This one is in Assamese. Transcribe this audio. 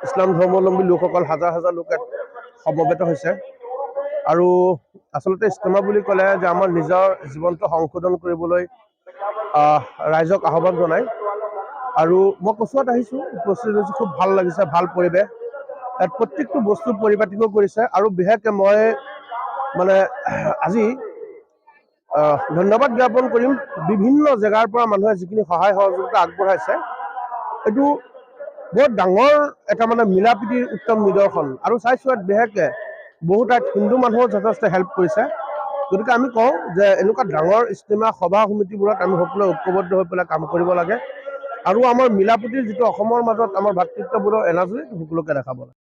ইছলাম ধৰ্মাৱলম্বী লোকসকল হাজাৰ হাজাৰ লোক সমবেত হৈছে। আৰু আচলতে ইজতেমা বুলি ক'লে যে আমাৰ নিজৰ জীৱনটো সংশোধন কৰিবলৈ ৰাইজক আহ্বান জনায়। আৰু মই কচুৱাত আহিছোঁ উপস্থিত হৈছোঁ খুব ভাল লাগিছে ভাল পৰিৱেশ। ইয়াত প্ৰত্যেকটো বস্তু পৰিপাটিকৈ কৰিছে আৰু বিশেষকৈ মই মানে আজি ধন্যবাদ জ্ঞাপন কৰিম বিভিন্ন জেগাৰ পৰা মানুহে যিখিনি সহায় সহযোগিতা আগবঢ়াইছে। এইটো বৰ ডাঙৰ এটা মানে মিলা প্ৰীতিৰ উত্তম নিদৰ্শন। আৰু চাইছোঁ ইয়াত বিশেষকৈ বহু ঠাইত হিন্দু মানুহো যথেষ্ট হেল্প কৰিছে। গতিকে আমি কওঁ যে এনেকুৱা ডাঙৰ ইজতেমা সভা সমিতিবোৰত আমি সকলোৱে ঐক্যবদ্ধ হৈ পেলাই কাম কৰিব লাগে। আৰু আমাৰ মিলা প্ৰীতিৰ যিটো অসমৰ মাজত আমাৰ ভাতৃত্ববোধৰ এনাজৰী সকলোকে দেখাব লাগে।